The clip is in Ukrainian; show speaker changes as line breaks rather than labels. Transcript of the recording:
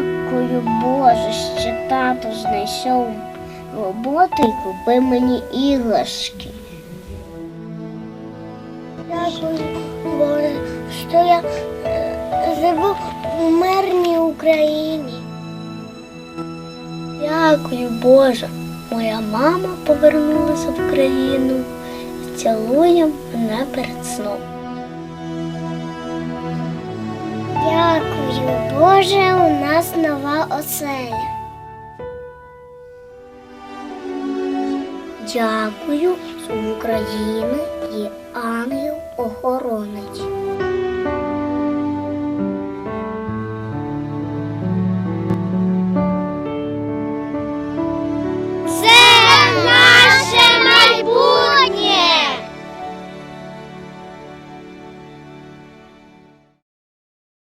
Дякую, Боже, що тато знайшов роботу і купив мені іграшки. Дякую, Боже, що я е, живу в мирній Україні. Дякую, Боже, моя мама повернулася в країну і цілує мене перед сном. Дякую, Боже, нас нова оселя. Дякую, що в і є ангел-охоронець.